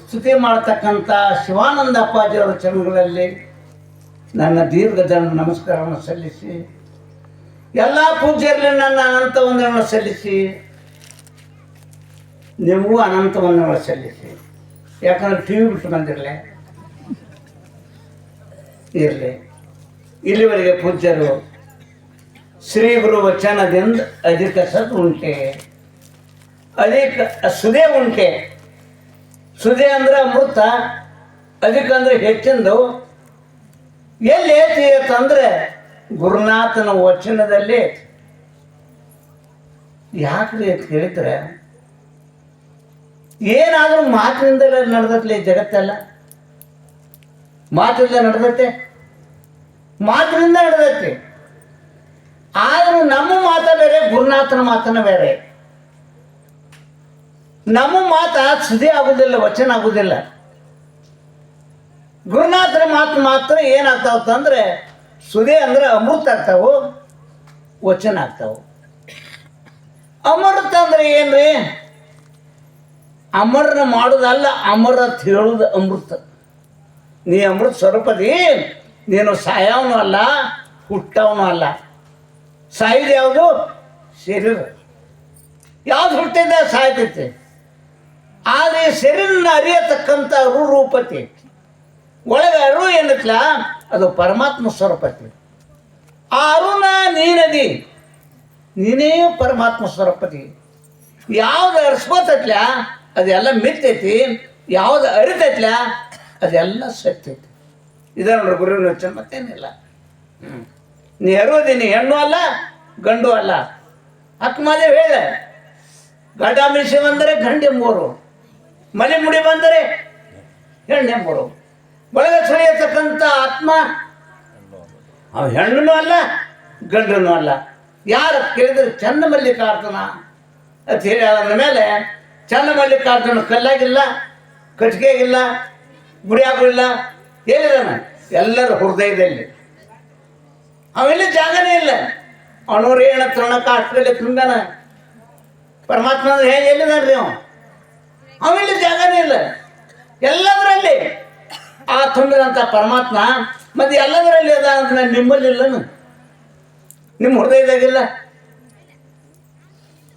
ಸ್ತುತಿ ಮಾಡತಕ್ಕಂಥ ಶಿವಾನಂದ ಅಪ್ಪಾಜಿಯವರ ಚರಣಗಳಲ್ಲಿ ನನ್ನ ದೀರ್ಘ ಜನ ನಮಸ್ಕಾರವನ್ನು ಸಲ್ಲಿಸಿ, ಎಲ್ಲ ಪೂಜೆಯಲ್ಲಿ ನನ್ನ ಅನಂತ ಸಲ್ಲಿಸಿ, ನಿಮಗೂ ಅನಂತ ವಂದನೆಗಳು ಸಲ್ಲಿಸಿ. ಯಾಕಂದ್ರೆ ಟಿ ವಿ ಬಿಟ್ಟು ಬಂದಿರಲಿ, ಇರಲಿ. ಇಲ್ಲಿವರೆಗೆ ಪೂಜ್ಯರು ಶ್ರೀ ಗುರು ವಚನದಿಂದ ಅಧಿಕ ಸದ್ ಉಂಟೆ, ಅಧಿಕ ಸುದೇ ಉಂಟೆ. ಸುದೆ ಅಂದ್ರೆ ಅಮೃತ ಅದಕ್ಕಂದ್ರೆ ಹೆಚ್ಚಿಂದು. ಎಲ್ಲಿ ಐತಿ ಅಂತಂದ್ರೆ ಗುರುನಾಥನ ವಚನದಲ್ಲಿ. ಯಾಕ್ರಿ ಅಂತ ಹೇಳಿದ್ರೆ, ಏನಾದರೂ ಮಾತಿನಿಂದಲೇ ನಡೆದತ್ಲೆ ಜಗತ್ತೆಲ್ಲ ಮಾತಿಂದ ನಡೆದತ್ತೆ ಮಾತಿನಿಂದ ನಡೆದತ್ತೆ ಆದರೂ ನಮ್ಮ ಮಾತ ಬೇರೆ, ಗುರುನಾಥನ ಮಾತನ ಬೇರೆ. ನಮ್ಮ ಮಾತು ಸುದಿ ಆಗುದಿಲ್ಲ, ವಚನ ಆಗುದಿಲ್ಲ. ಗುರುನಾಥರ ಮಾತು ಮಾತ್ರ ಏನಾಗ್ತಾವ ಸುದಿ ಅಂದ್ರೆ ಅಮೃತ ಆಗ್ತಾವು, ವಚನ ಆಗ್ತಾವು. ಅಮೃತ ಅಂದ್ರೆ ಏನ್ರಿ? ಅಮರನ ಮಾಡೋದಲ್ಲ ಅಮರ ಅಂತ ಅಮೃತ. ನೀ ಅಮೃತ ಸ್ವರೂಪದಿ, ನೀನು ಸಾಯವನು ಅಲ್ಲ, ಹುಟ್ಟವನು ಅಲ್ಲ. ಸಾಯಿದ ಯಾವುದು? ಶರೀರ. ಯಾವ್ದು ಹುಟ್ಟಿದ ಸಾಯ್ತೈತಿ. ಆದರೆ ಶರೀರನ ಅರಿಯತಕ್ಕಂಥ ರೂಪತಿ ಒಳಗೆ ಅರು ಏನತ್ಲ ಅದು ಪರಮಾತ್ಮ ಸ್ವರೂಪತಿ. ಆ ಅರುಣ ನೀನದಿ. ನೀನೇ ಪರಮಾತ್ಮ ಸ್ವರೂಪತಿ. ಯಾವ್ದು ಅರ್ಸ್ಬೋತತ್ಲ? ಅದೆಲ್ಲ ಮಿತ್ತೈತಿ. ಯಾವ್ದು ಅರಿತೈತ್ಲ? ಅದೆಲ್ಲ ಸತ್ತೈತಿ ನೋಡ್ರಿ ಗುರುವಿನ ವಚನ ಮತ್ತೇನಿಲ್ಲ. ನೀ ಅರುವುದೀನಿ ಹೆಣ್ಣು ಅಲ್ಲ, ಗಂಡು ಅಲ್ಲ. ಅಕ್ಕಮಾದೇವ್ ಹೇಳ ಅಂದರೆ ಗಂಡೆ ಗಂಡೆಂಬೂರು ಮನೆ ಮುಡಿ ಬಂದರೆ ಹೆಣ್ಣೆಂಬೂರು ಒಳಗೆ ಸುಳಿಯತಕ್ಕಂಥ ಆತ್ಮ ಅವ ಹೆಣ್ಣು ಅಲ್ಲ ಗಂಡನು ಅಲ್ಲ. ಯಾರು ಕೇಳಿದ್ರೆ ಚಂದ ಮಲ್ಲಿಕಾರ್ಜುನ ಅಂತ ಹೇಳಿ ಅದರ ಮೇಲೆ ಚಂದ ಮಲ್ಲಿಕಾರ್ಜುನ ಕಲ್ಲಾಗಿಲ್ಲ, ಕಟ್ಟಿಗೆಗಿಲ್ಲ ಗುಡಿಯಾಗಿಲ್ಲ ಹೇಳಿದಾನ ಎಲ್ಲರ ಹೃದಯದಲ್ಲಿ. ಅವೆಲ್ಲ ಜಾಗನೇ ಇಲ್ಲ. ಅವನವ್ರು ತೃಣಕ ಅಷ್ಟರಲ್ಲಿ ತುಂಗನ ಪರಮಾತ್ಮ ಹೇಗೆ ಹೇಗೆ ರೀ ಅವ? ಅವೆಲ್ಲ ಜಾಗನೇ ಇಲ್ಲ. ಎಲ್ಲದರಲ್ಲಿ ಆ ತುಂಬಿದಂಥ ಪರಮಾತ್ಮ ಮತ್ತೆ ಎಲ್ಲದರಲ್ಲಿ ಅದ ಅಂತ ನಿಮ್ಮಲ್ಲಿಲ್ಲನು ನಿಮ್ಮ ಹೃದಯದಾಗಿಲ್ಲ.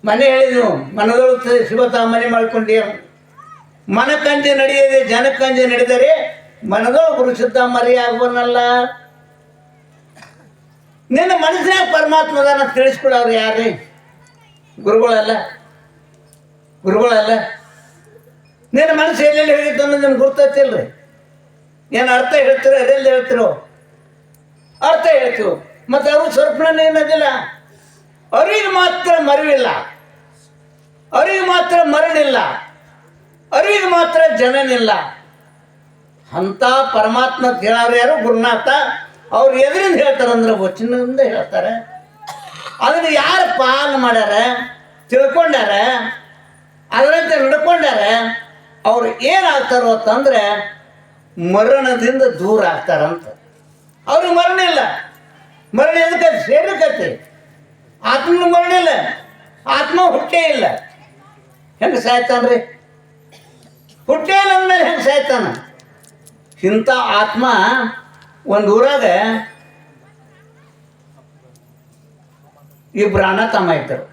ಮನೆ ಹೇಳಿದ್ವು ಮನದೊಳು ಶಿವತ ಮನೆ ಮಾಡ್ಕೊಂಡಿ ಮನಕಂಜೆ ನಡೆಯದೆ, ಜನಕಂಜೆ ನಡೆದರೆ ಮನದೊಳು ಗುರು ಸಿದ್ಧ ಮರೆಯಾಗುವನಲ್ಲ ನಿನ್ನ ಮನಸ್ಸಿನ ಪರಮಾತ್ಮದಾನ ತಿಳಿಸ್ಕೊಡವ್ರು ಯಾರ್ರಿ? ಗುರುಗಳಲ್ಲ. ಗುರುಗಳಲ್ಲ. ನಿನ್ನ ಮನಸ್ಸು ಎಲ್ಲೆಲ್ಲಿ ಹೇಳಿದ್ದು ಅನ್ನೋದು ನಿಮ್ಗೆ ಗುರ್ತೈತಿಲ್ರಿ ಏನು ಅರ್ಥ ಹೇಳ್ತಿರೋ, ಅದೆಲ್ಲ ಹೇಳ್ತಿರೋ? ಅರ್ಥ ಹೇಳ್ತೀವಿ ಮತ್ತು ಅವ್ರು ಸ್ವರ್ಪಣನೇ ಏನದಿಲ್ಲ ಅರಿವು ಮಾತ್ರ ಮರವಿಲ್ಲ. ಅರಿವು ಮಾತ್ರ ಮರಣಿಲ್ಲ. ಅರಿವಿಗೆ ಮಾತ್ರ ಜನನಿಲ್ಲ. ಅಂಥ ಪರಮಾತ್ಮ ಹೇಳೋರು ಯಾರು? ಗುರುನಾಥ. ಅವ್ರು ಎದರಿಂದ ಹೇಳ್ತಾರಂದ್ರೆ ವಚನದಿಂದ ಹೇಳ್ತಾರೆ. ಅದನ್ನು ಯಾರು ಪಾಲನೆ ಮಾಡ್ಯಾರ? ತಿಳ್ಕೊಂಡಾರ? ಅದರಂತೆ ನಡ್ಕೊಂಡಾರ? ಅವ್ರು ಏನಾಗ್ತಾರೋ ಅಂತಂದ್ರೆ ಮರಣದಿಂದ ದೂರ ಆಗ್ತಾರಂತ. ಅವ್ರಿಗೆ ಮರಣ ಇಲ್ಲ. ಮರಣ ಎದಕ್ಕೆ? ಸೇರಕತ್ತೆ ಆತ್ಮನ ಮರಣ ಇಲ್ಲ. ಆತ್ಮ ಹುಟ್ಟೇ ಇಲ್ಲ. ಹೆಂಗೆ ಸಾಯ್ತಾನ್ರಿ ಹುಟ್ಟೇ ಇಲ್ಲ ಅಂದ್ಮೇಲೆ ಹೆಂಗೆ ಸಾಯ್ತಾನ? ಇಂಥ ಆತ್ಮ ಒಂದು ಊರಾಗ ಇಬ್ಬರು ಅಣ್ಣ ತಮ್ಮ ಇದ್ದರು.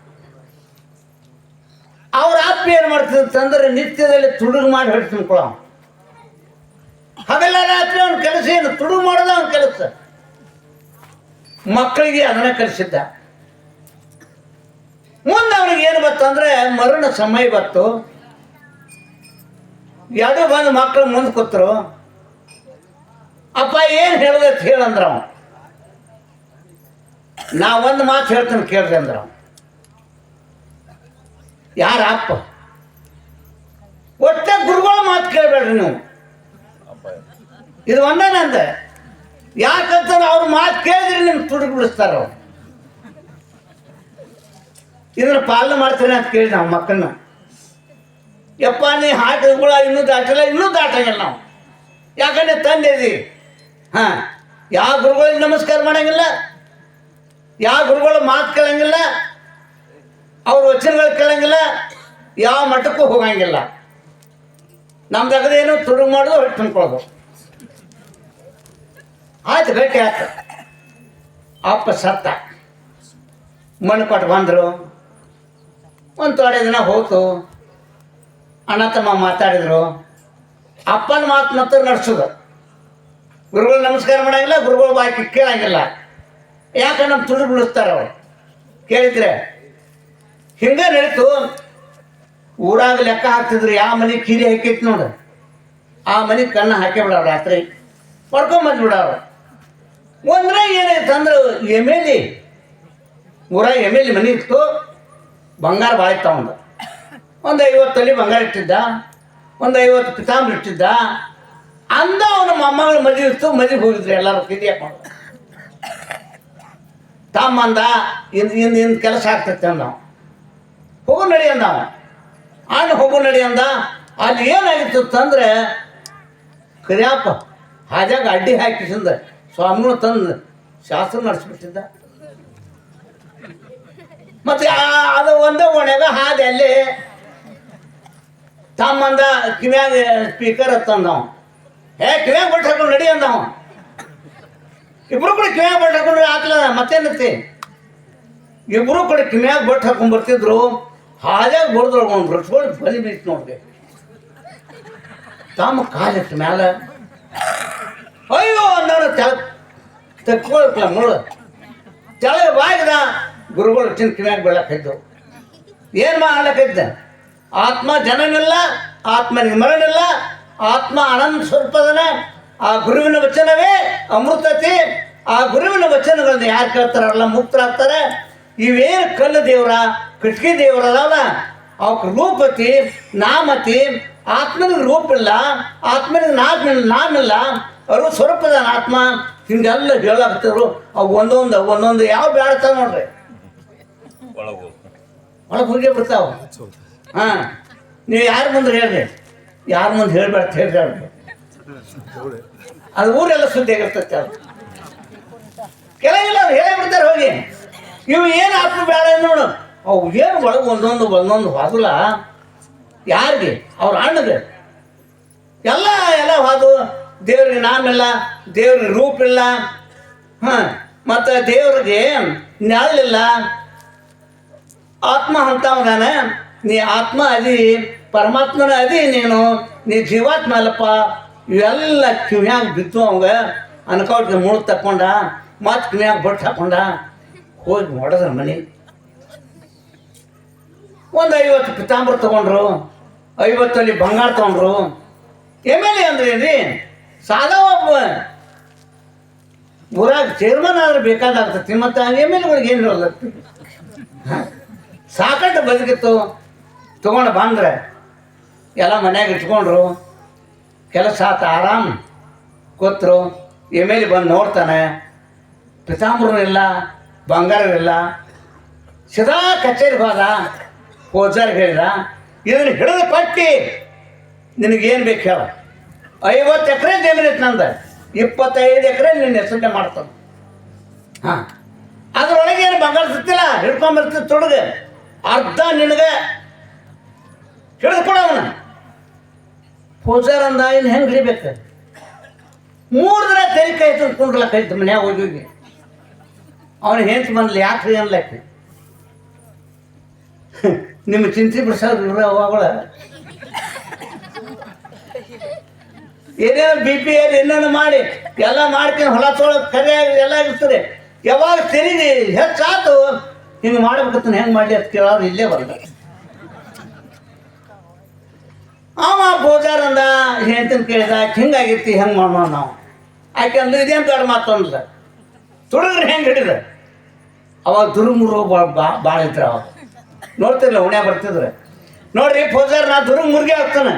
ಅವ್ರ ಆತ್ಮ ಏನು ಮಾಡ್ತಿತ್ತಂದ್ರೆ ನಿತ್ಯದಲ್ಲಿ ತುಡುಗು ಮಾಡಿ ಹೊಟ್ಟು ತುಂಬ್ಕೊಳ್ಳೋ ಹಗಲ ರಾತ್ರಿ ಅವ್ನ ಕೆಲಸ ಏನು? ತುಡುಗು ಮಾಡೋದು ಅವನ ಕೆಲಸ. ಮಕ್ಕಳಿಗೆ ಅದನ್ನ ಕಲಿಸಿದ್ದ. ಮುಂದೆ ಅವನಿಗೆ ಏನು ಬತ್ತಂದ್ರೆ ಮರಣ ಸಮಯ ಬತ್ತು ಎರಡು ಬಂದು ಮಕ್ಕಳು ಮುಂದೆ ಕೂತರು. ಅಪ್ಪ, ಏನು ಹೇಳ್ದತ್ ಹೇಳಂದ್ರ ಅವ ನಾ ಒಂದು ಮಾತು ಹೇಳ್ತೀನಿ ಕೇಳ್ರಿ ಅಂದ್ರ ಅವ ಯಾರ ಅಪ್ಪ ಒಟ್ಟೆ ಗುರುಗಳ ಮಾತು ಕೇಳಬೇಡ್ರಿ ನೀವು. ಇದು ಒಂದೇ ನಂದೆ. ಯಾಕಂತಂದ್ರೆ ಅವ್ರ ಮಾತು ಕೇಳಿದ್ರೆ ನಿಮ್ಗೆ ತುಡಿ ಬಿಡಿಸ್ತಾರ ಅವ್ರು. ಇದನ್ನ ಪಾಲನೆ ಮಾಡ್ತೀನಿ ಅಂತ ಕೇಳಿ ನಾವು ಮಕ್ಕಳನ್ನ. ಯಪ್ಪ, ನೀ ಹಾಟಗಳ ಇನ್ನೂ ದಾಟಲ್ಲ, ಇನ್ನೂ ದಾಟಂಗಿಲ್ಲ ನಾವು. ಯಾಕಂದ್ರೆ ತಂದೆ ಇದೀವಿ ಹಾಂ, ಯಾವ ಗುರುಗಳಿಗೆ ನಮಸ್ಕಾರ ಮಾಡಂಗಿಲ್ಲ, ಯಾವ ಗುರುಗಳ ಮಾತು ಕೇಳಂಗಿಲ್ಲ ಅವ್ರ ವಚನಗಳು ಕೇಳಂಗಿಲ್ಲ, ಯಾವ ಮಠಕ್ಕೂ ಹೋಗಂಗಿಲ್ಲ. ನಮ್ದು ಅಗದೇನು ತುರು ಮಾಡೋದು ಹೊರಟು ತುಂಬ್ಕೊಳ್ಳೋದು ಆಯ್ತು, ಭೇಟಿ ಆಯ್ತು. ಅಪ್ಪ ಸತ್ತ. ಮಣ್ಣು ಕೊಟ್ಟು ಬಂದರು. ಒಂದು ತೊಡೆ ದಿನ ಹೋತು. ಅಣ್ಣ, ತಮ್ಮ ಮಾತಾಡಿದರು. ಅಪ್ಪನ ಮಾತು ಮತ್ತು ನಡೆಸೋದು. ಗುರುಗಳು ನಮಸ್ಕಾರ ಮಾಡಂಗಿಲ್ಲ, ಗುರುಗಳು ಬಾಕಿ ಕೇಳಂಗಿಲ್ಲ. ಯಾಕೆ ನಮ್ಮ ತುಳು ಬಿಡಿಸ್ತಾರೆ ಅವ್ರು? ಕೇಳಿದ್ರೆ ಹಿಂಗೆ ನಡೀತು. ಊರಾಗ ಲೆಕ್ಕ ಹಾಕ್ತಿದ್ರು, ಯಾವ ಮನೆ ಕಿರಿ ಹಾಕೈತಿ ನೋಡು. ಆ ಮನೆ ಕಣ್ಣ ಹಾಕಿ ರಾತ್ರಿ. ಹೊಡ್ಕೊಂಬಂದು ಬಿಡವ್ರು ಒಂದ್ರೆ ಏನಾಯ್ತು ಅಂದ್ರೆ ಎಂ ಎಲ್ ಎ ಊರಾಗ ಎಂ ಎಲ್ ಎ ಮನೆ ಇತ್ತು. ಬಂಗಾರ ಭಾಳ ಇತ್ತು ಅವಂದು ಒಂದು ಐವತ್ತು ತಲೆ ಬಂಗಾರ ಇಟ್ಟಿದ್ದ, ಒಂದು ಐವತ್ತು ಪಿತಾಂಬ್ರ ಇಟ್ಟಿದ್ದ. ಅಂದ ಅವನ ಮೊಮ್ಮಗಳ ಮದುವೆ ಇತ್ತು ಮದುವೆ ಹೋಗಿದ್ರು ಎಲ್ಲರೂ ಹಾಕೊಂಡು. ತಮ್ಮಂದ ಇನ್ ಇನ್ ಇನ್ ಕೆಲಸ ಆಗ್ತೈತೆ ಅವ. ಹೋಗು ನಡಿ ಅಂದ. ಅಣ್ಣ ಹೋಗು ನಡಿ ಅಂದ. ಅಲ್ಲಿ ಏನಾಗಿತ್ತು ಅಂದ್ರೆ ಕರಿಯಪ್ಪ ಹಾಜಾಗ ಅಡ್ಡಿ ಹಾಕಿಸಿಂದ ಸ್ವಾಮಿಗಳು ತಂದು ಶಾಸ್ತ್ರ ನಡೆಸ್ಬಿಟ್ಟಿದ್ದ. ಮತ್ತೆ ಅದು ಒಂದೇ ಒಣಗ ಹಾದಿ ಅಲ್ಲಿ ತಮ್ಮಂದ ಕಿವ್ಯಾಗ ಸ್ಪೀಕರ್ ತಂದವ ಏ, ಕಿವ್ಯಾಗ ಬಟ್ ಹಾಕೊಂಡು ನಡಿ ಅಂದವ ಇಬ್ರು ಕೂಡ ಕಿವ್ಯಾಗ ಬಟ್ ಹಾಕೊಂಡ್ರೆ ಆತ್ಲ ಮತ್ತೇನತಿ? ಇಬ್ರು ಕೂಡ ಕಿವ್ಯಾಗ ಬಟ್ ಹಾಕೊಂಡ್ ಬರ್ತಿದ್ರು. ಹಾದ್ಯಾಗ ಬಡ್ದ್ರು ಒಂದು ಬ್ರಷ್ಗಳು ಬಲಿ ಬೀಸ್ ನೋಡ್ದೆ ತಮ್ಮ ಕಾಲಿಟ್ಟ ಮೇಲೆ ಅಯ್ಯೋ ಅಂದವನು ತೆಳ ನೋಡು ತೆಳಗ ಬಾಗಿದ ಗುರುಗಳು ಚಿನ್ ಕಿವ್ಯಾಗ ಏನು ಮಾಡ್ಲಕ್ಕಿದ್ದ ಆತ್ಮ ಜನನಿಲ್ಲ ಆತ್ಮ ಮರಣಿಲ್ಲ ಆತ್ಮ ಅನಂತ ಸ್ವರೂಪದನ, ಆ ಗುರುವಿನ ವಚನವೇ ಅಮೃತತಿ. ಆ ಗುರುವಿನ ವಚನಗಳನ್ನು ಯಾರು ಕೇಳ್ತಾರಲ್ಲ ಮುಕ್ತರಾಗ್ತಾರೆ. ಇವೇನು ಕಲ್ಲು ದೇವರ? ಕಟ್ಗೆ ದೇವರಲ್ಲ ಅವಕ್ಕೆ ರೂಪತಿ ನಾಮತಿ ಆತ್ಮನಿಗೆ ರೂಪ ಇಲ್ಲ, ಆತ್ಮನಿಗೆ ನಾಮ ನಾಮಿಲ್ಲ ಅವರು ಸ್ವರೂಪದ ಆತ್ಮ. ಹಿಂಗೆಲ್ಲ ಹೇಳಾಕ್ತಿದ್ರು ಅವು ಒಂದೊಂದು ಒಂದೊಂದು ಯಾವ ಬೇಡತ ನೋಡ್ರಿ. ಒಳಗೆ ಹೋಗಿ ಬಿಡ್ತಾವ. ಹಾಂ. ನೀವು ಯಾರ ಮುಂದೆ ಹೇಳ್ರಿ? ಯಾರ ಮುಂದೆ ಹೇಳ್ಬೇಡ ಹೇಳ್ರಿ ಅದು ಊರೆಲ್ಲ ಸುದ್ದಿ ಆಗಿರ್ತೈತೆ ಅದು. ಕೆಲವಿಲ್ಲ ಅವ್ರು ಹೇಳೇ ಬಿಡ್ತಾರೆ ಹೋಗಿ. ಇವು ಏನು ಆತ್ಮ ಬೇಡ ನೋಡು. ಅವು ಏನು ಒಳಗೆ ಒಂದೊಂದು ಒಂದೊಂದು ಹೊದಲ ಯಾರಿಗೆ? ಅವ್ರ ಅಣ್ಣಗೆ. ಎಲ್ಲ ಎಲ್ಲ ಹೊದು ದೇವ್ರಿಗೆ ನಾಮಿಲ್ಲ, ದೇವ್ರಿಗೆ ರೂಪ ಇಲ್ಲ ಹಾಂ, ಮತ್ತು ದೇವ್ರಿಗೆ ನೆರಳಿಲ್ಲ ಆತ್ಮ ಅಂತವನ ನೀ ಆತ್ಮ ಅದಿ, ಪರಮಾತ್ಮನ ಅದಿ ನೀನು, ನೀ ಜೀವಾತ್ಮ ಅಲ್ಲಪ್ಪ ಇವೆಲ್ಲ ಕಿವ್ಯಾಗ ಬಿತ್ತು ಅವಂಗ ಅನ್ಕೌಟ್ಗೆ ಮುಳು ತಕ್ಕೊಂಡ ಮತ್ತೆ ಕಿವ್ಯಾಗ ಬಟ್ ಹಾಕೊಂಡ, ಹೋಗಿ ನೋಡಿದ್ರೆ ಮನೆ. ಒಂದು ಐವತ್ತು ಪಿತಾಂಬರ ತಗೊಂಡ್ರು, ಐವತ್ತಲ್ಲಿ ಬಂಗಾರ ತಗೊಂಡ್ರು. ಎಂ ಎಲ್ ಎ ಅಂದ್ರೆ ಏನ್ರಿ? ಸಾಲ ಒಬ್ಬ. ಊರಾಗ ಚೇರ್ಮನ್ ಆದ್ರೆ ಬೇಕಾದಾಗ್ತತಿ. ಮತ್ತು ಎಂ ಎಲ್ ಎಗಳಿಗೆ ಏನು ಹೇಳತ್ತಿ ಸಾಕಷ್ಟು ಬದುಕಿತ್ತು. ತಗೊಂಡು ಬಂದ್ರೆ ಎಲ್ಲ ಮನ್ಯಾಗ ಇಟ್ಕೊಂಡ್ರು. ಕೆಲಸ ಆತ ಆರಾಮ್. ಕೂತ್ರು. ಎಂ ಎಲ್ ಬಂದು ನೋಡ್ತಾನೆ. ಪಿತಾಂಬರ ಇಲ್ಲ ಬಂಗಾರವಿಲ್ಲ ಸದಾ ಕಚೇರಿ ಹೋದ. ಪೂಜಾರಿಗೆ ಹೇಳಿದ ಇದನ್ನು ಹಿಡಿದು ಪಟ್ಟಿ? ನಿನಗೇನು ಬೇಕು ಹೇಳ. ಐವತ್ತು ಎಕರೆ ಜಮೀನಿತ್ತು ನಂದು. ಇಪ್ಪತ್ತೈದು ಎಕರೆ ನಿನ್ನ ಹೆಸರನ್ನೇ ಮಾಡ್ತಾನೆ. ಹಾಂ. ಅದರೊಳಗೆ ಏನು ಬಂಗಾರ ಸಿಕ್ತಿಲ್ಲ ಹಿಡ್ಕೊಂಬರ್ತಿ ತೊಡಗ. ಅರ್ಧ ನಿನಗೆ ಹಿಡಿದುಕೊಡವನ ಪೂಜಾರ ಅಂದ ಇನ್ನು ಹೆಂಗೆ ಹಿಡಿಬೇಕು? ಮೂರು ದಿನ ತೆರಿ ಕೈ ಕುಂಡ್ಲಕ್ಕ ಐತೆ ಮನ್ಯಾಗ ಹೋಗಿ ಹೋಗಿ. ಅವನು ಹೆಂಚು ಬಂದ್ಲಿ ಯಾಕೆ ಅನ್ಲಕ್ಕೆ ನಿಮ್ಮ ಚಿಂತೆ ಬಿಡ್ಸೋರು ಅವಾಗಳ ಏನೇನು ಬಿ ಪಿ ಏರ್ ಏನೇನು ಮಾಡಿ, ಎಲ್ಲ ಮಾಡ್ಕೊಂಡು ಹೊಲ ತೊಳಗೆ ಕರೆ ಎಲ್ಲ ಇರ್ತದೆ. ಯಾವಾಗ ತೆರಿಗೆ ಹೆಚ್ಚಾತು. ಹಿಂಗೆ ಮಾಡ್ಬೇಕಂತ ಹೆಂಗೆ ಮಾಡಿ ಅಂತ ಕೇಳೋರು ಇಲ್ಲೇ ಬರಲ್ಲ ಅವ ಪೂಜಾರ ಅಂದ ಹೇಳ್ತೀನಿ ಕೇಳಿದ, ಹಿಂಗಾಗಿರ್ತಿ, ಹೆಂಗೆ ಮಾಡೋಣ ನಾವು? ಆಯ್ಕೆ ಅಂದ್ರೆ ಇದೇನು ದೊಡ್ಡ ಮಾತು ಸರ್ ತುಳಿದ್ರೆ ಹೆಂಗೆ ಹಿಡಿದ್ರೆ? ಅವಾಗ ದುರ್ಮುರು ಭಾಳ ಇದ್ರೆ ಅವಾಗ ನೋಡ್ತಿರ್ಲ ಉಣ್ಯ ಬರ್ತಿದ್ರೆ. ನೋಡ್ರಿ ಫೋಜರ್ ನಾ ದುರ್ಗ ಮುರ್ಗೆ ಆಗ್ತಾನೆ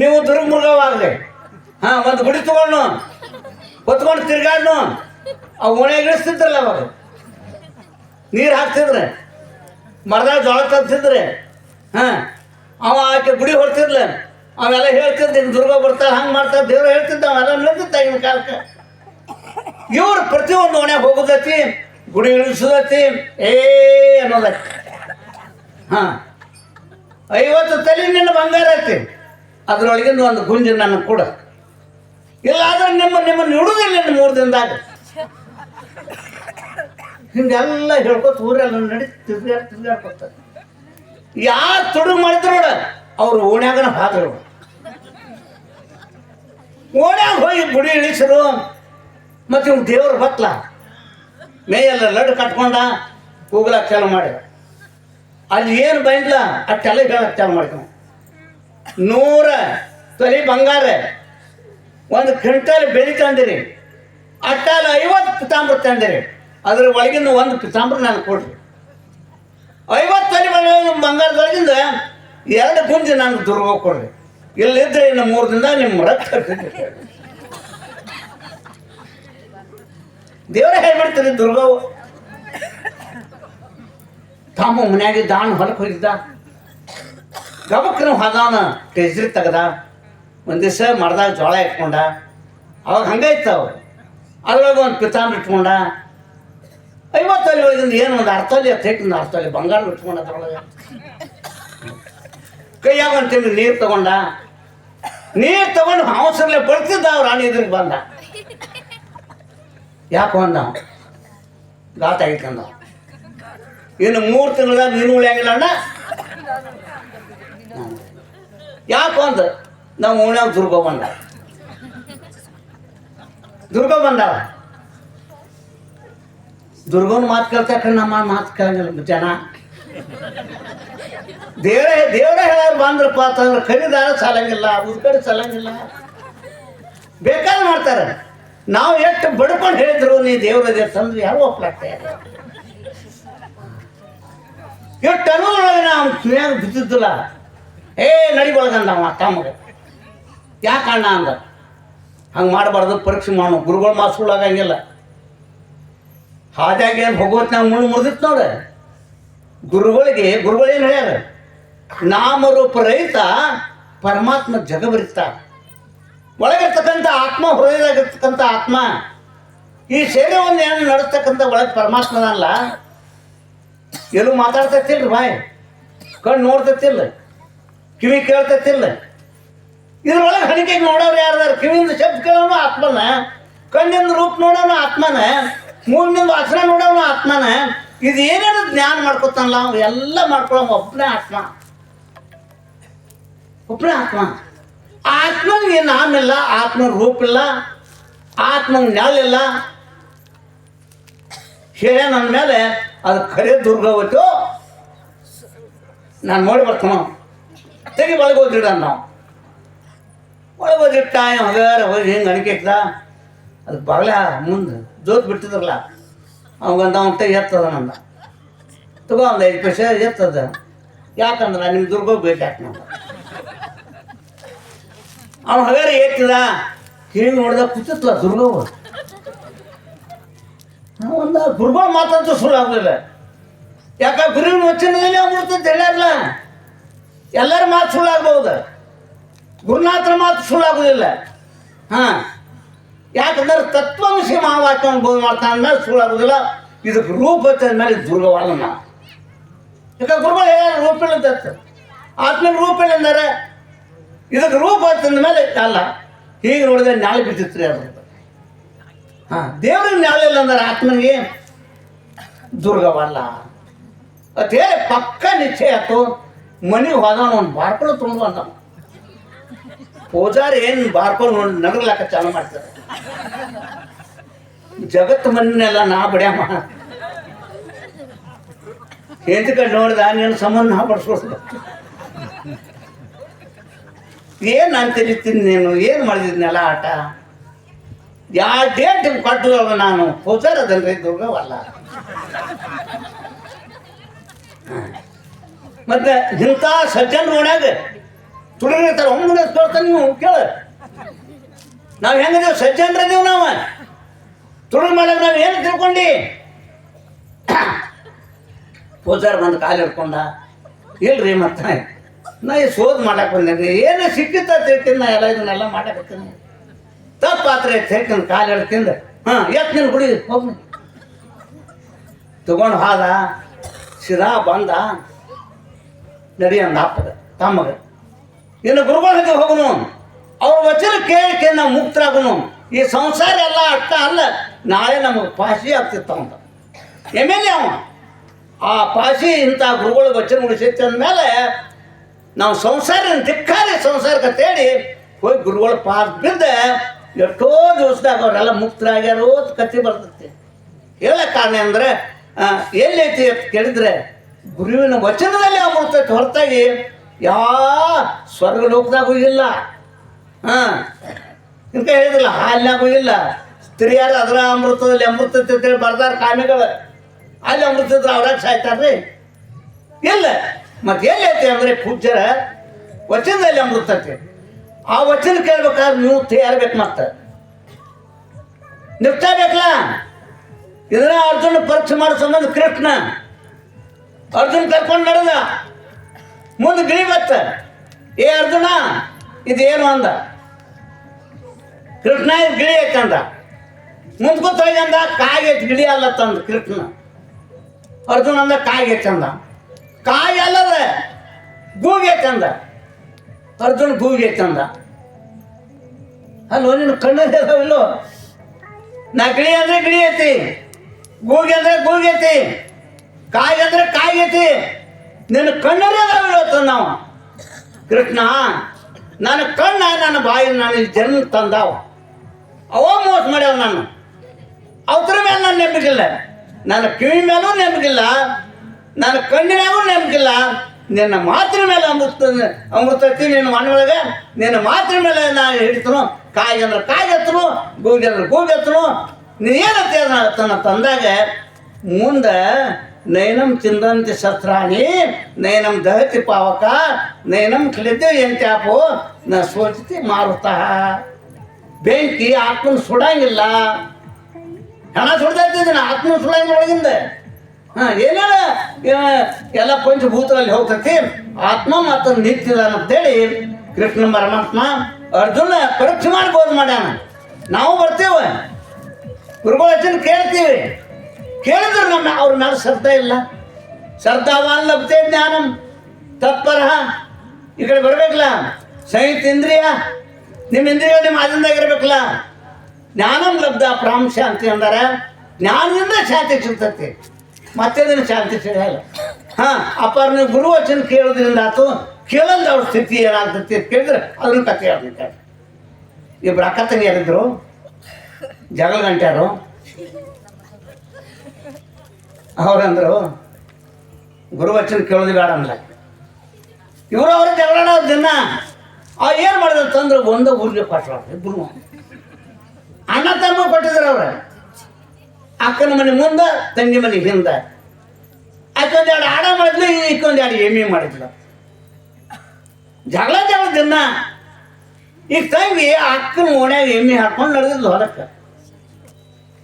ನೀವು ದುರ್ಗ್ ಮುರ್ಗವಾಗ್ರಿ ಹಾ, ಒಂದು ಗುಡಿ ತಗೊಂಡು, ಹೊತ್ಕೊಂಡು ತಿರ್ಗಾಡ್ನು, ಆ ಓಣೆ ಇಳಿಸ್ತಿದ್ರಲ್ಲ ಅವಾಗ. ನೀರು ಹಾಕ್ತಿದ್ರೆ ಮರದಾಗ ಜೋಳ ತರ್ತಿದ್ರೆ ಹಾ, ಅವ ಆಕೆ ಗುಡಿ ಹೊಡ್ತಿದ್ಲ. ಅವೆಲ್ಲ ಹೇಳ್ತಿದ್ದ ಹಿಂಗೆ ದುರ್ಗ ಬರ್ತಾ, ಹಂಗೆ ಮಾಡ್ತಾ, ದೇವ್ರು ಹೇಳ್ತಿದ್ದ, ಅವೆಲ್ಲ ನಿಲ್ತಿದ್ದ ಆಗಿನ ಕಾಲಕ್ಕೆ. ಇವ್ರು ಪ್ರತಿಯೊಂದು ಓಣೆ ಹೋಗೋದೈತಿ, ಗುಡಿ ಇಳಿಸೋದೈತಿ, ಏ ಅನ್ನೋದೈತಿ ಹಾ. ಐವತ್ತು ತಲೆ ನಿನ್ನ ಬಂಗಾರ ಐತಿ. ಅದರೊಳಗಿಂದ ಒಂದು ಗುಂಜಿ ಕೂಡ ಕೊಡ. ಇಲ್ಲಾದ್ರೆ ನಿಮ್ಮ ನಿಮ್ಮನ್ನು ಇಡುದಿಲ್ಲ ನಿನ್ನ ಮೂರು ದಿನದಾಗ. ಹಿಂಗೆಲ್ಲ ಹೇಳ್ಕೊತ ಊರೆಲ್ಲ ನಡಿ ತಿರ್ಗಾಡ್ ತಿರ್ಗಾಡ್ಕೊತಾರೆ ಯಾರು ತುಡು ಮಾಡಿದ್ರು ನೋಡ, ಅವ್ರು ಓಣ್ಯಾಗನ ಹಾದ್ರು. ಓಣ್ಯಾಗ ಹೋಗಿ ಗುಡಿ ಇಳಿಸರು. ಮತ್ತೆ ಇವ್ ದೇವ್ರ ಬತ್ಲ. ಮೇಯೆಲ್ಲ ಲಡ್ಡು ಕಟ್ಕೊಂಡ. ಕೂಗ್ಲಾಕ್ ಚಾಲು ಮಾಡಿ. ಅಲ್ಲಿ ಏನು ಬೈಂದ್ಲ ಅಷ್ಟೆಲ್ಲ ಹೇಳಕ್ ಚಾಲು ಮಾಡ್ತಾವ ನೂರ ತೊಲಿ ಬಂಗಾರ. ಒಂದು ಕ್ವಿಂಟಲ್ ಬೆಳಿ ತಂದಿರಿ. ಅಟ್ಟಾಲ ಐವತ್ತು ಪಿತಾಂಬ್ರ ತಂದಿರಿ. ಅದ್ರ ಒಳಗಿಂದ ಒಂದು ಪಿತಾಂಬ್ರ ನಾನು ಕೊಡ್ರಿ. ಐವತ್ತು ತೊಲಿ ಬಂಗಾರ- ಬಂಗಾರದೊಳಗಿಂದ ಎರಡು ಗುಂಜಿ ನನಗೆ ದುರ್ಗ ಕೊಡ್ರಿ. ಇಲ್ಲಿದ್ರೆ ಇನ್ನು ಮೂರು ದಿನ ನಿಮ್ಮ ರಕ್ತ. ದೇವರೇ ಹೇಳ್ಬಿಡ್ತೀರಿ ದುರ್ಗವು. ತಮ್ಮ ಮನ್ಯಾಗ ದಾಣ ಹೊಲಕ್ಕೆ ಹೋಗಿದ್ದ. ಹದಾನ ಟೆಜ್ರಿ ತೆಗ್ದ. ಒಂದು ದಿವಸ ಮರದಾಗ ಜೋಳ ಇಟ್ಕೊಂಡ. ಅವಾಗ ಹಂಗೆ ಇತ್ತವ ಅದ್ರೊಳಗೆ ಒಂದು ಪಿತಾಂಬ್ರ ಇಟ್ಕೊಂಡ. ಐವತ್ತಲ್ಲಿ ಒಳಗಿಂದ ಏನು ಒಂದು ಅರ್ಥಲ್ಲಿ ಒಂದು ಅರ್ಥಲ್ಲಿ ಬಂಗಾರ ಇಟ್ಕೊಂಡ ಅದ್ರೊಳಗೆ. ಕೈಯಾಗ ಒಂದು ತಿಂಗಳು ನೀರು ತಗೊಂಡ. ನೀರು ತಗೊಂಡು ಅವಸರಲ್ಲೇ ಬಳ್ತಿದ್ದ ಅವ್ರು ರಾಣಿ ಇದ್ರಿಗೆ ಬಂದ. ಯಾಕೆ ಬಂದ ಗಾತ ಆಗಿತ್ತಂದ ಇನ್ನು ಮೂರು ತಿಂಗಳದಾಗ ನೀನು ಉಳಿಯಂಗಿಲ್ಲ ಅಣ್ಣ. ಯಾಕೆ ಅಂದ? ನಾವು ಓಣ್ಯಾಗ ದುರ್ಗ ಬಂದ. ದುರ್ಗ ಬಂದ. ದುರ್ಗನ ಮಾತು ಕೇಳ್ತಕ್ಕ ನಮ್ಮ ಮಾತು ಕೇಳಂಗಿಲ್ಲ ಜನ ದೇವ್ರ ದೇವ್ರ ಹೇಳೋರು ಬಂದ್ರಪ್ಪ ಅಂತಂದ್ರೆ ಖರೀದಾರ ಸಾಲಂಗಿಲ್ಲ ಉದ್ಕಡೆ ಸಾಲಂಗಿಲ್ಲ. ಬೇಕಾದ್ರೆ ಮಾಡ್ತಾರೆ. ನಾವು ಎಷ್ಟು ಬಡ್ಕೊಂಡು ಹೇಳಿದ್ರು ನೀ ದೇವ್ರದೇ ತಂದ್ರೆ ಯಾರು ಒಪ್ಲಾಗ್ತಾ ಇಲ್ಲ. ಎಷ್ಟು ಒಳಗೆ ನಾವು ಕಿವಿಯಾಗ ಬಿದ್ದಿದ್ದಿಲ್ಲ ಏ ನಡಿ ಒಳಗಂದ ಅವ ಯಾಕೆ ಅಣ್ಣ ಅಂದ? ಹಂಗೆ ಮಾಡಬಾರ್ದು, ಪರೀಕ್ಷೆ ಮಾಡು. ಗುರುಗಳು ಮಾಸ್ಗಳಾಗಂಗಿಲ್ಲ ಹಾದ್ಯಾಗ ಏನು ಭಗವತ್ನಾಗ ಮುಳ್ಳು ಮುರಿದಿತ್ತು ನೋಡ್ರಿ ಗುರುಗಳಿಗೆ, ಗುರುಗಳು ಏನು ಹೇಳ್ಯಾರ? ನಾಮರೂಪ ರಹಿತ ಪರಮಾತ್ಮ ಜಗಬರಿತ. ಒಳಗಿರ್ತಕ್ಕಂಥ ಆತ್ಮ ಹೃದಯದಾಗಿರ್ತಕ್ಕಂಥ ಆತ್ಮ. ಈ ಶರೀರವನ್ನು ಏನು ನಡೆಸ್ತಕ್ಕಂಥ ಒಳಗೆ ಪರಮಾತ್ಮನಲ್ಲ. ಎಲ್ಲೂ ಮಾತಾಡ್ತೈತಿಲ್ರಿ ಬಾಯ್? ಕಣ್ಣು ನೋಡ್ತೈತಿಲ್ಲ ಕಿವಿ ಕೇಳ್ತೈತಿಲ್ಲ ಇದ್ರೊಳಗೆ ಹಣಿಕೆ ನೋಡೋರು ಯಾರ್ದಾರು? ಕಿವಿಯಿಂದ ಶಬ್ದ ಕೇಳೋನು ಆತ್ಮನ, ಕಣ್ಣಿಂದ ರೂಪ ನೋಡೋನು ಆತ್ಮನ, ಮೂಗಿನಿಂದ ವಾಸನೆ ನೋಡೋನು ಆತ್ಮನ, ಇದು ಜ್ಞಾನ ಮಾಡ್ಕೊತಾನಲ್ಲ ಅವ್ನು ಎಲ್ಲ ಮಾಡ್ಕೊಳ್ಳೋ ಒಬ್ಬನೇ ಆತ್ಮ. ಒಬ್ಬನೇ ಆತ್ಮ. ಆತ್ಮನಿಗೆ ನಾಮಿಲ್ಲ ಆತ್ಮ ರೂಪ ಇಲ್ಲ, ಆತ್ಮಂಗೆ ಇಲ್ಲ. ಹೇಳ ನನ್ನ ಮೇಲೆ ಅದು ಖರೆ ದುರ್ಗವತ್ತು ನಾನು ನೋಡಿ ಬರ್ತಾನ ತೆಗಿ ಒಳಗೆ ಹೋಗಿಡ ನಾವು ಒಳಗೆ ಹೋಗಿಟ್ಟ ಹಗಾರ ಹೋಗಿ ಹಿಂಗೆ ಅಣಿಕೆಟ್ಟ ಅದು ಬಾಗ್ಲ ಮುಂದೆ ಜೋತ್ ಬಿಟ್ಟಿದ್ರಲ್ಲ ಅವಂಗಂದ ಅವನ ತೆಗಿ ಎತ್ತದ ನಂದ. ತಗೋ ಒಂದು ಐದು ಪೈಸೆ ಎತ್ತದ. ಯಾಕಂದ್ರೆ ನಿಮ್ಮ ದುರ್ಗ ಬೇಕಾಕ್ ನಾವು ಅವ್ನು ಹಗಾರ ಎತ್ತಿದ ಹಿಂಗೆ ನೋಡಿದ ಕೂತಿತ್ಲ ದುರ್ಗವು. ಒಂದು ಗುರುಗಳು ಮಾತಂತೂ ಸುಳ್ಳು ಆಗೋದಿಲ್ಲ ಯಾಕ ಗುರುವಿನ ವಚನದಲ್ಲಿ ಅಮೃತ ಅಂತ ಹೇಳ್ಯಾರಲ್ಲ ಎಲ್ಲರ ಮಾತು ಸುಳ್ಳು ಆಗ್ಬೋದು ಗುರುನಾಥನ ಮಾತು ಸುಳ್ಳು ಆಗೋದಿಲ್ಲ ಹಾಂ ಯಾಕಂದ್ರೆ ತತ್ವಾಂಶ ಮಹಾವಾಕ್ಯವನ್ನು ಬೋಧ ಮಾಡ್ತಾನೆ ಅಂದ್ಮೇಲೆ ಸುಳ್ಳು ಆಗೋದಿಲ್ಲ ಇದಕ್ಕೆ ರೂಪ ಹಚ್ಚಿದ ಮೇಲೆ ದುರ್ಗವಲ್ಲ ನಾವು ಯಾಕ ಗುರುಗಳು ಹೇಳ್ಯಾರ ರೂಪ ಇಲ್ಲ ಅಂತ ಆತ್ಮನ ರೂಪ ಇಲ್ಲ ಅಂದಾರೆ ಇದಕ್ಕೆ ರೂಪ ಹಚ್ಚಿದ ಮೇಲೆ ಅಲ್ಲ ಹೀಗೆ ನೋಡಿದ್ರೆ ನಾಳೆ ಬಿದ್ದಿತ್ತು ರೀ ಅದ್ರದ್ದು ಹಾ ದೇವ್ರಿಗೆ ನಾಳಿಲ್ಲ ಅಂದ್ರೆ ಆತ್ಮನಿಗೆ ದುರ್ಗವಲ್ಲ. ಅದೇ ಪಕ್ಕ ನಿಶ್ಚಯ ಆಯ್ತು ಮನೆ ಹೋದವನು ಒಂದು ಬಾರ್ಕೊಂಡು ತುಂಬ ಅಂದ. ಪೂಜಾರಿ ಏನು ಬಾರ್ಕೊಂಡು ನೋಡಿ ನಗರ್ಲಾಕ ಚಾಲು ಮಾಡ್ತಾರೆ. ಜಗತ್ತು ಮನೆಯೆಲ್ಲ ನಾ ಬಡ್ಯಮ್ಮ ಎಂತ ಕಡೆ ನೋಡಿದ ನೀನು ಸಂಬಂಧ ನಾ ಬಡ್ಸ್ಕೊಡ್ದು ಏನು ನಾನು ತಿಳಿತೀನಿ ನೀನು? ಏನು ಮಾಡಿದ್ನೆಲ್ಲ ಆಟ? ಯಾವ ಡೇಟ್ ಕೊಟ್ಟದವ ನಾನು ಪೂಜಾರ ಅದನ್ರಿ ದುರ್ಗವಲ್ಲ ಮತ್ತೆ ಇಂಥ ಸಜ್ಜನ್ ನೋಡ್ಯಾಗ ತುಡುಗಿರ್ತಾರೆ ಒಮ್ಮೆ ತೋರ್ತಾನೆ ನೀವು ಕೇಳ. ನಾವು ಹೆಂಗಿದೇವು ಸಜ್ಜನ್ರದೀವಿ ನಾವು ತುಡುಗು ಮಾಡಾಗ ನಾವು ಏನು ತಿಳ್ಕೊಂಡು? ಪೂಜಾರ ಬಂದು ಕಾಲು ಹಿಡ್ಕೊಂಡ, ಇಲ್ರಿ ಮತ್ತೆ, ನಾ ಈ ಶೋಧ ಮಾಡಕ್ ಬಂದೇನಿ ಏನು ಸಿಕ್ಕಿತ್ತ ತಿಳ್ತೀನಿ ನಾ ಎಲ್ಲ ಇದನ್ನೆಲ್ಲ ಮಾಡಕತ್ತೀನಿ ತಪ್ಪಾತ್ರೆ ತಿಳ್ಕೊಂಡು ಕಾಲು ತಿಂದ ಹಾಂ ಎತ್ ನಿನ್ನ ಗುಡಿ. ಹೋಗಿ ತಗೊಂಡು ಹಾದ ಸಿದಾ ಬಂದ ನಡಿ ಅಂದ ಅಪ್ಪಗ ತಮ್ಮಗ. ಇನ್ನು ಗುರುಗಳ ಹತ್ರ ಹೋಗುನು. ಅವ್ರ ವಚನ ಕೇಳಿಕೆ ನಾವು ಮುಕ್ತರಾಗನು. ಈ ಸಂಸಾರ ಎಲ್ಲ ಅಷ್ಟ ಅಲ್ಲ. ನಾಳೆ ನಮಗೆ ಪಾಶಿ ಆಗ್ತಿತ್ತು ಅಂತ. ಎಂ ಎಲ್ ಎ ಅವ. ಆ ಪಾಶಿ ಇಂಥ ಗುರುಗಳ ವಚನ ಉಳಿಸೈತೆ ಅಂದಮೇಲೆ ನಾವು ಸಂಸಾರ ಧಿಕ್ಕಾರಿ ಸಂಸಾರಕ್ಕೆ ತೇಡಿ ಹೋಗಿ ಗುರುಗಳ ಪಾದ ಬಿದ್ದ ಎಷ್ಟೋ ದಿವಸದಾಗ ಅವರೆಲ್ಲ ಮುಕ್ತರಾಗ್ಯಾರೋ ಕಥೆ ಬರ್ತೈತಿ. ಹೇಳ ಕಾರಣ ಅಂದ್ರೆ ಎಲ್ಲೈತಿ ಅಂತ ಕೇಳಿದ್ರೆ, ಗುರುವಿನ ವಚನದಲ್ಲಿ ಅಮೃತೈತಿ ಹೊರತಾಗಿ ಯಾ ಸ್ವರ್ಗ ಲೋಕದಾಗೂ ಇಲ್ಲ. ಹಾ ಇಂತ ಹೇಳಿದಿಲ್ಲ ಹಾಲಿನಾಗೂ ಇಲ್ಲ. ಸ್ತ್ರೀಯರು ಅದರ ಅಮೃತದಲ್ಲಿ ಅಮೃತ ಅಂತೇಳಿ ಬರ್ದಾರ ಕಾಮಿಗಳು. ಅಲ್ಲಿ ಅಮೃತ ಅವ್ರಾಗ ಸಾಯ್ತಾರ್ರಿ. ಇಲ್ಲ. ಮತ್ತೆ ಎಲ್ಲೈತಿ ಅಂದ್ರೆ ಪೂಜ್ಯರ ವಚನದಲ್ಲಿ ಅಮೃತ ಐತಿ. ಆ ವಚನ ಕೇಳ್ಬೇಕಾದ್ರೆ ನೀವು ತಯಾರಬೇಕು ಮತ್ತೆ. ನಿಷ್ಠಾ ಬೇಕಲ್ಲ ಇದನ್ನ ಅರ್ಜುನ ಪರೀಕ್ಷೆ ಮಾಡೋ ಸಂಬಂಧ ಕೃಷ್ಣ. ಅರ್ಜುನ್ ಕರ್ಕೊಂಡು ನಡೆದ. ಮುಂದೆ ಗಿಳಿ ಬತ್ತ ಏ ಅರ್ಜುನ, ಇದೇನು ಅಂದ? ಕೃಷ್ಣ, ಇದು ಗಿಳಿ ಐತೆ ಅಂದ. ಮುಂದ್ಕೊತ ಹೋಗಿ ಅಂದ ಕಾಯಿ ಐತಿ, ಗಿಳಿ ಅಲ್ಲ ತಂದ ಕೃಷ್ಣ. ಅರ್ಜುನ ಅಂದ ಕಾಯಿ ಅಂದ. ಕಾಯಿ ಅಲ್ಲದ ಅಂದ. ಅರ್ಜುನ್ ಭೂಮಿಗೆ ತಂದ. ಅಲ್ಲೋ, ನಿನ್ನ ಕಣ್ಣಲ್ಲಿ ಅದಾವಿಲ್ಲೋ ನಾ ಗಿಳಿ ಅಂದ್ರೆ ಗಿಳಿ ಐತಿ, ಗೂಗಿ ಅಂದ್ರೆ ಗೂಗಿ ಐತಿ, ಕಾಯಿ ಅಂದ್ರೆ ಕಾಯಿ ಐತಿ. ನಿನ್ನ ಕಣ್ಣಲ್ಲಿ ಅದಾವಿಲ್ಲ ನಾವು ಕೃಷ್ಣ, ನನ್ನ ಕಣ್ಣ, ನನ್ನ ಬಾಯಿ ನಾನು ಜನ್ಮ ತಂದಾವ. ಅವ ಮೋಸ ಮಾಡ್ಯಾವ ನಾನು ಅವತರ ಮೇಲೆ ನಾನು ನೆನಪಿಗಿಲ್ಲ ನನ್ನ ಕಿವಿ ಮೇಲೂ ನೆನಪಿಗಿಲ್ಲ ನನ್ನ ಕಣ್ಣಿನಾಗೂ ನೆನಪಿಗಿಲ್ಲ ನಿನ್ನ ಮಾತ್ರ ಮೇಲೆ ಅಮೃತ ಅಮೃತ ಐತಿ ನಿನ್ನ ಮಣ್ಣೊಳಗೆ ನಿನ್ನ ಮಾತ್ರ ಮೇಲೆ ನಾನು ಹಿಡಿತನು. ಕಾಯಿ ಅಂದ್ರೆ ಕಾಯಿ ಎತ್ತನು, ಗೂಗಿ ಅಂದ್ರೆ ಗೂಗಿ ಎತ್ತನು. ನೀ ಏನಂತ ತನ್ನ ತಂದಾಗ, ಮುಂದೆ ನೈನಂ ತಿಂದಂತೆ ಶಸ್ತ್ರಾಣಿ, ನೈನಂ ದಹತಿ ಪಾವಕ, ನೈನಂ ಕ್ಲಿದ್ದೆ ಎಂತ್ಯಾಪೋ ನ ಸೋಚಿತಿ ಮಾರುತ. ಬೆಂಕಿ ಆತ್ಮನ ಸುಡಂಗಿಲ್ಲ. ಹಣ ಸುಡ್ತಾ ಆತ್ಮ ಸುಡಂಗಿಲ್ಲ ಒಳಗಿಂದ. ಎಲ್ಲ ಪಂಚಭೂತಗಳಲ್ಲಿ ಹೋಗ್ತೈತಿ. ಆತ್ಮ ಮತ್ತು ನಿತ್ಯದ ಅಂತೇಳಿ ಕೃಷ್ಣ ಪರಮಾತ್ಮ ಅರ್ಜುನ ಪರೀಕ್ಷೆ ಮಾಡಿ ಬೋಧ ಮಾಡ್ಯಾನ. ನಾವು ಬರ್ತೇವೆ. ಗುರುಗಳ ಕೇಳ್ತೀವಿ. ಕೇಳಿದ್ರು ನಮ್ಮ ಅವ್ರ ಮೇಲೆ ಶ್ರದ್ಧೆ ಇಲ್ಲ. ಶ್ರದ್ಧಾವಾನ್ ಲಭ್ಯತೆ ಜ್ಞಾನಂ ತತ್ಪರ. ಈ ಕಡೆ ಬರ್ಬೇಕಲ್ಲ? ಸಂಯುಕ್ತ ಇಂದ್ರಿಯ ನಿಮ್ಮ ಇಂದ್ರಿಯ ನಿಮ್ಮ ಆದಿಂದಾಗ ಇರ್ಬೇಕಲ್ಲ? ಜ್ಞಾನಂ ಲಬ್ಧ ಪ್ರಾಂಶ ಅಂತ ಅಂದಾರ. ಜ್ಞಾನದಿಂದ ಶಾಂತಿ ಸಿಗ್ತೈತಿ. ಮತ್ತೆ ಅದನ್ನ ಶಾಂತಿ ಸಿಗಲ್ಲ ಹಾಂ ಅಪ್ಪಾರ ನೀವು ಗುರು ವಚನ ಕೇಳೋದ್ರಿಂದ ಆತು ಕೇಳಂದ ಅವ್ರ ಸ್ಥಿತಿ ಏನಾಗ್ತೈತಿ ಅಂತ ಕೇಳಿದ್ರೆ ಅದನ್ನ ಕಥೆ ಹೇಳ್ತಾರೆ ಇಬ್ರು ಅಕ್ಕ ತಂಗಿಯರಿದ್ರು ಜಗಳ ಗಂಟ್ಯಾರು ಅವ್ರಂದ್ರು, ಗುರುವಚನ ಕೇಳೋದು ಬೇಡ ಅಂದ್ಲ. ಇವರು ಅವ್ರ ಜಗಳ ದಿನ, ಆ ಏನು ಮಾಡಿದ್ರು ತಂದ್ರೆ, ಒಂದೇ ಊರಿಗೆ ಕೊಟ್ಟರು ಇಬ್ಬರು ಅಣ್ಣ ತಮ್ಮ ಕೊಟ್ಟಿದ್ರು ಅವ್ರ. ಅಕ್ಕನ ಮನೆ ಮುಂದೆ, ತಂಗಿ ಮನೆ ಹಿಂದೆ. ಅಕ್ಕೊಂದೆರಡು ಆಡ ಮಾಡಿದ್ಲು ಈಕೊಂದು ಎರಡು ಎಮ್ಮೆ ಮಾಡಿದ್ಲು. ಜಗಳ ಜಗಳ ದಿನ. ಈಗ ತಂಗಿ ಅಕ್ಕನ ಓಣ್ಯಾಗ ಎಮ್ಮೆ ಹಾಕೊಂಡು ನಡೆದಿದ್ಲು ಹೊರಕ್ಕೆ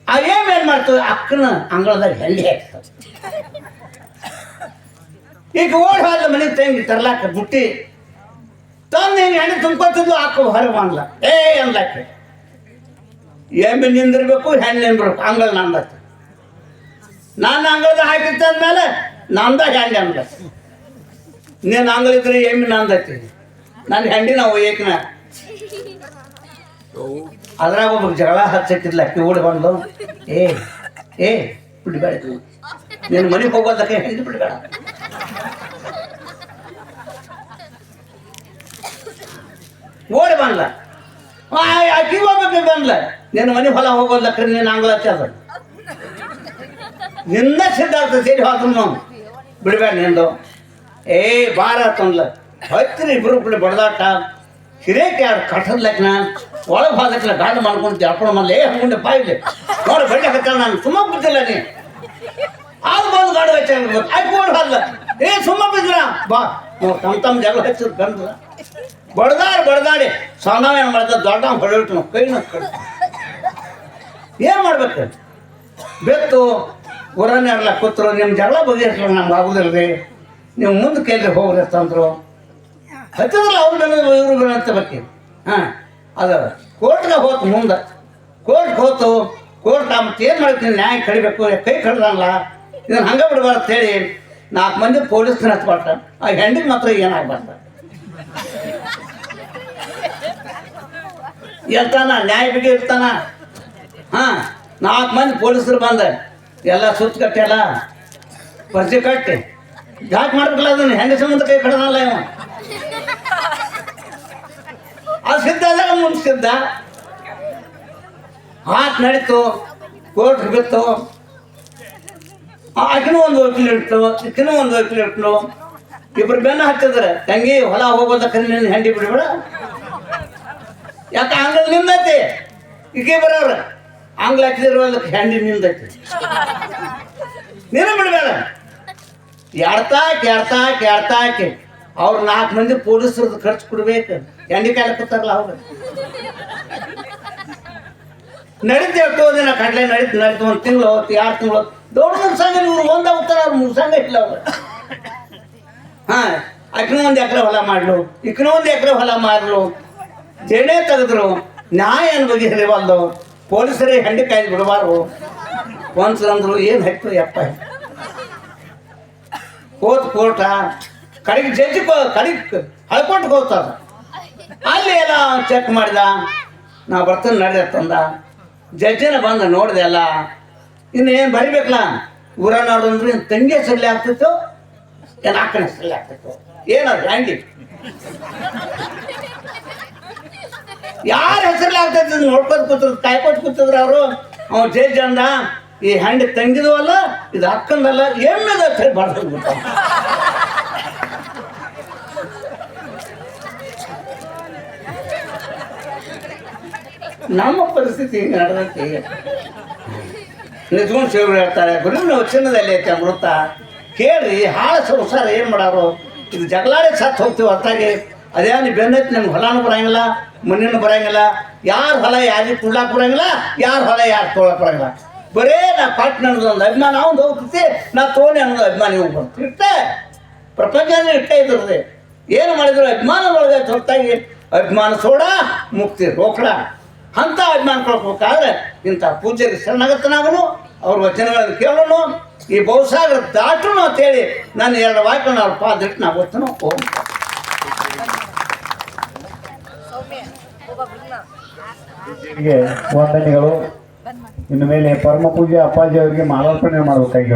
ಆ ಏಮ್ ಏನ್ ಮಾಡ್ತವೆ ಅಕ್ಕನ ಅಂಗಳದಾಗ ಹೆಂಡಿ ಹಾಕ್ತ ಈಗ ಓಡ್ ಹೋದ ಮನೆ ತಂಗಿ ತರ್ಲಾಕ ಬುಟ್ಟಿ, ತಂದು ಹೆಣ್ಣು ತುಂಬ್ಕೊತಿದ್ಲು ಅಕ್ಕ ಹೊರಗೆ ಬಂದ್ಲ. ಏ ಅನ್ಲಾಕೆ ಎಮ್ಮೆ ನಿಂದಿರ್ಬೇಕು, ಹೆಣ್ಣು ನಿಂದಿರ್ಬೇಕು. ಅಂಗಳ ನಂದತ್ತೆ ನಾನು ಅಂಗಳದ ಹಾಕಿತ್ತು ಮೇಲೆ ನಂದ ಹೆಣ್ಣು ಅಂದ ನೀನು ಅಂಗಳಿದ್ರೆ ಎಮ್ಮೆ ನಂದೈತಿ ನನ್ನ ಹೆಂಡಿ ನಾವು ಏಕನ. ಅದ್ರಾಗ ಒಬ್ಬ ಜಗಳ ಹಚ್ಚಿಟ್ಟಿದ್ಲ ಅಕ್ಕಿ ಓಡಿ ಬಂದು ಏ ಏ, ಬಿಡ್ಬೇಡ. ನೀನು ಮನೆಗೆ ಹೋಗೋದಕ್ಕೆ ಹೆಂಗೆ ಬಿಡ್ಬೇಡ. ಓಡಿ ಬಂದ್ಲ. ಅಕ್ಕಿ ಹೋಗ್ಬೇಕು ಬಂದ್ಲ ನಿನ್ನ ಮನೆ ಹೊಲ ಹೋಗೋದಕ್ಕೆ ನೀನು ಆಂಗ್ಲ ಹಚ್ಚದ ನಿನ್ನ ಸಿದ್ಧಾರ್ಥ ಸೇರಿ ಹೋದ್ರು ನಾವು ಬಿಡ್ಬೇಡ ನಿಂದು ಏ ಬಾರ ತಂದ್ಲ ಹತ್ತಿರ ಇಬ್ರು ಕೂಡ ಬಡದಾಟ ಹಿರೇಕೆ ಯಾರು ಕಟ್ಟದ್ಲಕ್ನ ಒಳಗೆ ಹೋದಕ್ಲ ಗಾಡಿ ಮಾಡ್ಕೊಂಡು ಜರ್ಕೊಂಡು ಮಲ್ಲ ಏ ಹಂಗುಂಡೆ ಬಾಯಿಲೆ ನೋಡಿ ಬಡ್ಡೆ ಹತ್ತಾಳ ನಾನು ಸುಮ್ಮ ಬಿದ್ದಿಲ್ಲ ನೀ ಆಗ ಬಂದು ಗಾಡಿ ಹಚ್ಚ ಆಯ್ತು ಓಡ್ ಹೋದ್ಲ ಏ ಸುಮ್ಮ ಬಿದ್ರ ಬಾ ನಾವು ತಮ್ಮ ತಮ್ಮ ಜಗಳ ಹಚ್ಚಿದ್ ಬಂದ್ರ ಬಡ್ದಾಡಿ ಬಡದಾಡಿ ಸಣ್ಣ ಏನು ಮಾಡ್ದ ದೊಡ್ಡ ಹೊಡೆಯಿಟ್ಟು ನಾವು ಕೈನ ಏನು ಮಾಡ್ಬೇಕು? ಬೆತ್ತು ಊರನ್ನ ಎಲ್ಲ ಕೂತ್ರು ನಿಮ್ಮ ಜಗಳ ಬಗೆಹರಿಸಲು ನಮ್ಗೆ ಆಗುದಿಲ್ಲ ರೀ ನೀವು ಮುಂದೆ ಕೈಲಿ ಹೋಗ್ರಿ ಅಂತಂದ್ರು ಹತ್ತಿರಲ್ಲ ಅವ್ರ ಮೇಲೆ ಇವ್ರ ಅಂತ ಬಗ್ಗೆ. ಹಾಂ, ಅದು ಕೋರ್ಟ್ಗೆ ಹೋತು ಮುಂದೆ. ಕೋರ್ಟ್ಗೆ ಹೋತು, ಕೋರ್ಟ್ ಮತ್ತೆ ಏನು ಮಾಡ್ತೀನಿ, ನ್ಯಾಯ ಕಡಿಬೇಕು ಕೈ ಕಡ್ದಲ್ಲ ಇದನ್ನು ಹಂಗೆ ಬಿಡಬಾರ್ದು ಹೇಳಿ ನಾಲ್ಕು ಮಂದಿ ಪೊಲೀಸ್ನ ಹತ್ಬಾರ್ದ. ಆ ಹೆಂಡಿಗೆ ಮಾತ್ರ ಏನಾಗ್ಬಾರ್ದು ಇರ್ತಾನ ನ್ಯಾಯ ಬಗ್ಗೆ ಇರ್ತಾನ. ಹಾಂ, ನಾಲ್ಕು ಮಂದಿ ಪೊಲೀಸರು ಬಂದ. ಎಲ್ಲ ಸುತ್ತ ಕಟ್ಟೆಲ್ಲ ಪರ್ಚಿ ಕಟ್ಟಿ. ಯಾಕೆ ಮಾಡ್ಬೇಕಲ್ಲ ಅದನ್ನ? ಹೆಂಗ ಸಂಬಂಧ ಕೈ ಕಡದಲ್ಲ ಇವ? ಅದು ಸಿದ್ಧ ಆದಾಗ ಮುಂದೆ ಸಿದ್ಧ. ಹಾಕ್ ನಡೀತು ಕೋರ್ಟ್ ಬಿತ್ತು. ಆಕಿನೂ ಒಂದು ವಕೀಲ್ ಇಟ್ಟು ಇಕ್ಕಿನ ಒಂದು ವಕೀಲ್ ಇಟ್ಟು ಇಬ್ರು ಬೆನ್ನ ಹತ್ತಿದ್ರೆ. ತಂಗಿ, ಹೊಲ ಹೋಗೋದಕ್ಕೆ ನಿನ್ನ ಹೆಂಡಿ ಬಿಡ್ಬೇಡ. ಯಾಕೆ ಆಂಗ್ಲ ನಿಂದೈತಿ? ಈಗೇ ಬರೋರು. ಆಂಗ್ಲ ಹಾಕಿದಿರೋದಕ್ಕೆ ಹೆಂಡಿ ನಿಂದೈತಿ. ನೀನು ಬಿಡಬೇಡ. ಎಡ್ತಾಕ್ ಎಡ್ತಾಕ್ ಎಡ್ತಾಕಿ ಅವ್ರು ನಾಲ್ಕು ಮಂದಿ ಪೊಲೀಸರದ್ದು ಖರ್ಚು ಕೊಡ್ಬೇಕು. ಹೆಂಡಿ ಕಾಲ ಕೂತಾರಲ್ಲ ಅವ್ರು. ನಡೀತು ಎಷ್ಟೋ ದಿನ ಕಡಲೆ ನಡೀತು ನಡೀತು. ಒಂದು ತಿಂಗಳು ಹೊತ್ತು ಎರಡು ತಿಂಗಳು ದೊಡ್ಡ ಸಂಘ ಇವ್ರು, ಒಂದ ಹೋಗ್ತಾರೆ ಅವ್ರು ಮೂರು ಸಂಘ ಇಲ್ಲ ಅವ್ರು. ಹಾಂ ಅಕ್ಕನೂ ಒಂದು ಎಕರೆ ಹೊಲ ಮಾಡ್ಲು ಇಕ್ಕನೂ ಒಂದು ಎಕರೆ ಹೊಲ ಮಾರ್ಲು ಜೇನೇ ತೆಗೆದ್ರು, ನ್ಯಾಯ ಅನ್ ಬಂದು? ಪೊಲೀಸರೇ ಹೆಂಡಿ ಕಾಯ್ದು ಬಿಡಬಾರ್ದು. ಒಂದ್ಸಲ ಅಂದ್ರು, ಏನು ಹತ್ತು ಯಪ್ಪ ಹೋದ್ ಕೋರ್ಟ, ಕಡೆಗೆ ಜಡ್ಜಿ ಕಡೆಗೆ ಹಳ್ಕೊಂಡು ಹೋಗ್ತಾರ. ಅಲ್ಲಿ ಎಲ್ಲ ಚೆಕ್ ಮಾಡಿದ. ನಾ ಬರ್ತೇನೆ ನಡೆದ ತಂದ ಜಡ್ಜಿನ ಬಂದ ನೋಡಿದೆ ಎಲ್ಲ. ಇನ್ನೇನು ಬರಿಬೇಕಲ್ಲ? ಊರನವ್ರು ಅಂದ್ರೆ ಏನು ತಂಗಿ ಹೆಸರಲ್ಲಿ ಆಗ್ತಿತ್ತು, ಏನು ಅಕ್ಕನ ಹೆಸರಲ್ಲಿ ಆಗ್ತಿತ್ತು? ಏನಾದ್ರು ಹ್ಯಾಂಡಿ ಯಾರ ಹೆಸರಲ್ಲಿ ಆಗ್ತೈತೆ ನೋಡ್ಕೊತ ಕೂತದ್ ಕಾಯ್ಕೊತ ಕೂತದ್ರ ಅವರು. ಅವ್ ಜೈ ಅಂದ, ಈ ಹೆಂಡ ತಂಗಿದು ಇದು ಅಕ್ಕಂದಲ್ಲ ಎಮ್ಮೆದ ಹೇಳಿ ನಮ್ಮ ಪರಿಸ್ಥಿತಿ ಹಿಂಗೆ ನಡೆದೈತಿ. ನಿಜಗೊಂಡು ಶಿವರು ಹೇಳ್ತಾರೆ ಗುರುವಿನ ಚಿನ್ನದಲ್ಲಿ ಐತೆ ಅಮೃತ. ಕೇಳ್ರಿ, ಹಾಳ ಸಂಸಾರ ಏನು ಮಾಡಾರು? ಇದು ಜಗಳಾಡಿ ಸತ್ತು ಹೋಗ್ತೀವಿ ಹೊತ್ತಾಗಿ ಅದೇ ನೀ ಬೆನ್ನೈತಿ ನಮ್ಗೆ ಹೊಲಾನು ಬರಂಗಿಲ್ಲ. ಮಣ್ಣಿನೂ ಬರಂಗಿಲ್ಲ, ಯಾರು ಹೊಲ ಯಾರಿಗೆ ಕುಡ್ಲಾಕ್ ಬರಂಗಿಲ್ಲ, ಯಾರು ಹೊಲ ಯಾರು ತೊಗೊಳಕ್ ಬರಂಗಿಲ್ಲ. ಬರೇ ನಾ ಪಾಟ್ ನಡೆದ ಒಂದು ಅಭಿಮಾನ ಅವ್ನು ಹೋಗ್ತೈತಿ, ನಾ ತೋಣಿ ಅನ್ನೋದು ಅಭಿಮಾನಿ ಹೋಗಿ ಬರ್ತೀನಿ ಇಟ್ಟೆ ಪ್ರಪಂಚನೇ ಇಟ್ಟೇ ಇದ್ರದೆ ಏನು ಮಾಡಿದ್ರು ಅಭಿಮಾನದೊಳಗೆ ಹೊರತಾಗಿ ಅಭಿಮಾನ ಸೋಡ, ಮುಕ್ತಿ ರೋಕಡ. ಅಂತ ಅಭಿಮಾನ ಕೊಡ್ಬೇಕಾದ್ರೆ ಇಂಥ ಪೂಜ್ಯರಿಗೆ ಶರಣಾಗತ್ತ ನಾವು ಅವ್ರ ವಚನಗಳನ್ನು ಕೇಳೋಣ ಈ ಬಹುಸಾಗರ ದಾಟೋಣ ಅಂತೇಳಿ ನಾನು ಎರಡು ವಾಕ್ಯ ಅವ್ರ ಪಾದಿಟ್ಟು ನಾವು ಗೊತ್ತನು ಓಂ. ಹೀಗೆ ವಂದನೆಗಳು. ಇನ್ನು ಮೇಲೆ ಪರಮ ಪೂಜೆ ಅಪ್ಪಾಜಿ ಅವರಿಗೆ ಮಾಲಾರ್ಪಣೆ ಮಾಡಬೇಕಾಗಿ